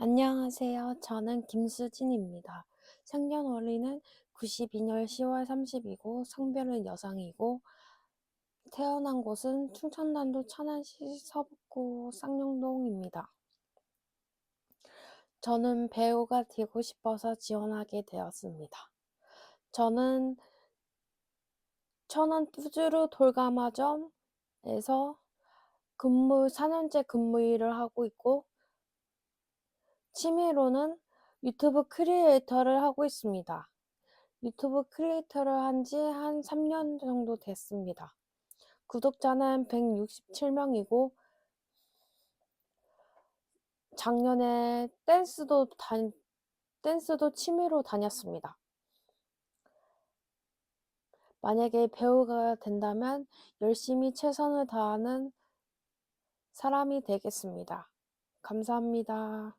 안녕하세요. 저는 김수진입니다. 생년월일은 92년 10월 30이고 성별은 여성이고 태어난 곳은 충청남도 천안시 서북구 쌍용동입니다. 저는 배우가 되고 싶어서 지원하게 되었습니다. 저는 천안 뚜주루 돌가마점에서 근무 4년째 근무 일을 하고 있고 취미로는 유튜브 크리에이터를 하고 있습니다. 유튜브 크리에이터를 한 지 한 3년 정도 됐습니다. 구독자는 167명이고 작년에 댄스도 다, 댄스도 취미로 다녔습니다. 만약에 배우가 된다면 열심히 최선을 다하는 사람이 되겠습니다. 감사합니다.